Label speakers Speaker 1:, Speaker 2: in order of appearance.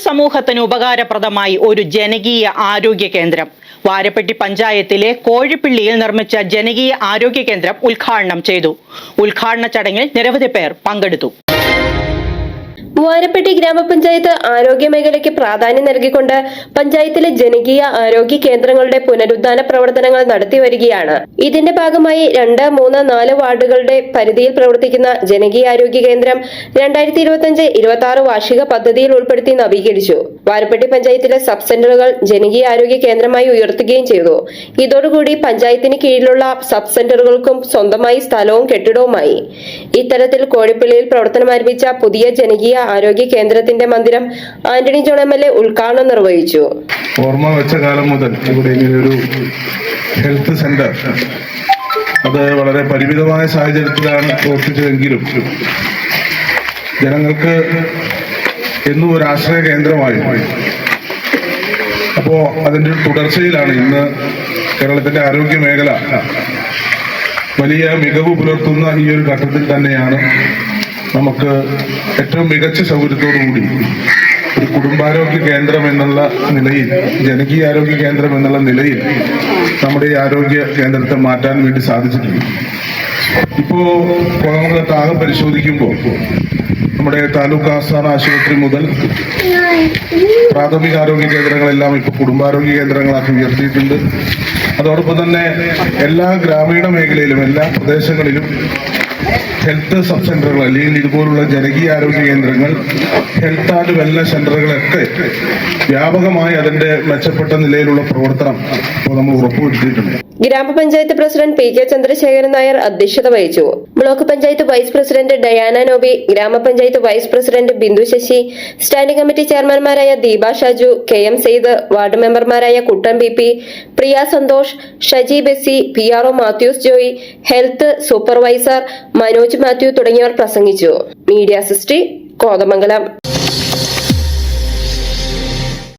Speaker 1: പൊതുസമൂഹത്തിന് ഉപകാരപ്രദമായി ഒരു ജനകീയ ആരോഗ്യ കേന്ദ്രം. വാരപ്പെട്ടി പഞ്ചായത്തിലെ കോഴിപ്പിള്ളിയിൽ നിർമ്മിച്ച ജനകീയ ആരോഗ്യ കേന്ദ്രം ഉദ്ഘാടനം ചെയ്തു. ഉദ്ഘാടന ചടങ്ങിൽ നിരവധി പേർ പങ്കെടുത്തു.
Speaker 2: വാരപ്പെട്ടി ഗ്രാമപഞ്ചായത്ത് ആരോഗ്യ മേഖലയ്ക്ക് പ്രാധാന്യം നൽകിക്കൊണ്ട് പഞ്ചായത്തിലെ ജനകീയ ആരോഗ്യ കേന്ദ്രങ്ങളുടെ പുനരുദ്ധാന പ്രവർത്തനങ്ങൾ നടത്തിവരികയാണ് ഇതിന്റെ ഭാഗമായി രണ്ട് മൂന്ന് നാല് വാർഡുകളുടെ പരിധിയിൽ പ്രവർത്തിക്കുന്ന ജനകീയ ആരോഗ്യ കേന്ദ്രം രണ്ടായിരത്തി ഇരുപത്തിയഞ്ച് ഇരുപത്തി ആറ് വാർഷിക പദ്ധതിയിൽ ഉൾപ്പെടുത്തി നവീകരിച്ചു. വാരപ്പെട്ടി പഞ്ചായത്തിലെ സബ് സെന്ററുകൾ ജനകീയ ആരോഗ്യ കേന്ദ്രമായി ഉയർത്തുകയും ചെയ്തു. ഇതോടുകൂടി പഞ്ചായത്തിന് കീഴിലുള്ള സബ് സെന്ററുകൾക്കും സ്വന്തമായി സ്ഥലവും കെട്ടിടവുമായി. ഇത്തരത്തിൽ കോഴിപ്പള്ളിയിൽ പ്രവർത്തനം ആരംഭിച്ച പുതിയ ജനകീയ ആരോഗ്യ കേന്ദ്രത്തിന്റെ മന്ദിരം Antony John M L A ഉദ്ഘാടനം നിർവഹിച്ചു.
Speaker 3: ഓർമ്മ വെച്ച കാലം മുതൽ ഇവിടെ ഒരു ഹെൽത്ത് സെന്റർ അത് വളരെ പരിമിതമായ സാഹചര്യത്തിലാണ് പ്രവർത്തിച്ചതെങ്കിലും ജനങ്ങൾക്ക് എന്നും ഒരു ആശ്രയ കേന്ദ്രമായി. അപ്പോ അതിന്റെ തുടർച്ചയിലാണ് ഇന്ന് കേരളത്തിന്റെ ആരോഗ്യ മേഖല വലിയ മികവ് പുലർത്തുന്ന ഈ ഒരു ഘട്ടത്തിൽ തന്നെയാണ് നമുക്ക് ഏറ്റവും മികച്ച സൗകര്യത്തോടുകൂടി ഒരു കുടുംബാരോഗ്യ കേന്ദ്രം എന്നുള്ള നിലയിൽ ജനകീയ ആരോഗ്യ കേന്ദ്രം എന്നുള്ള നിലയിൽ നമ്മുടെ ഈ ആരോഗ്യ കേന്ദ്രത്തെ മാറ്റാൻ വേണ്ടി സാധിച്ചിട്ടുണ്ട്. ഇപ്പോ കുളമംഗലത്ത് ആകെ പരിശോധിക്കുമ്പോൾ നമ്മുടെ താലൂക്ക് ആസ്ഥാന ആശുപത്രി മുതൽ പ്രാഥമിക ആരോഗ്യ കേന്ദ്രങ്ങളെല്ലാം ഇപ്പോൾ കുടുംബാരോഗ്യ കേന്ദ്രങ്ങളാക്കി ഉയർത്തിയിട്ടുണ്ട്. അതോടൊപ്പം തന്നെ എല്ലാ ഗ്രാമീണ മേഖലയിലും എല്ലാ പ്രദേശങ്ങളിലും ഹെൽത്ത് സബ് സെന്ററുകൾ അല്ലെങ്കിൽ ഇതുപോലുള്ള ജനകീയ ആരോഗ്യ കേന്ദ്രങ്ങൾ ഹെൽത്ത് ആൻഡ് വെൽനസ് സെന്ററുകളൊക്കെ വ്യാപകമായി അതിന്റെ മെച്ചപ്പെട്ട നിലയിലുള്ള പ്രവർത്തനം ഇപ്പോൾ നമ്മൾ ഉറപ്പുവരുത്തിയിട്ടുണ്ട്.
Speaker 2: ഗ്രാമപഞ്ചായത്ത് president P K Chandrasekharan Nair അധ്യക്ഷത വഹിച്ചു. Block panchayat vice president Diana Noby ഗ്രാമപഞ്ചായത്ത് vice president Bindu Sasi standing committee ചെയർമാൻമാരായ Deepa Shaju K M Saeed ward മെമ്പർമാരായ Kuttan B P Priya Santhosh Shaji Bessy P R O Mathews Joy health supervisor Manoj Mathew തുടങ്ങിയവർ പ്രസംഗിച്ചു. Media സിസ്റ്റി കോതമംഗലം.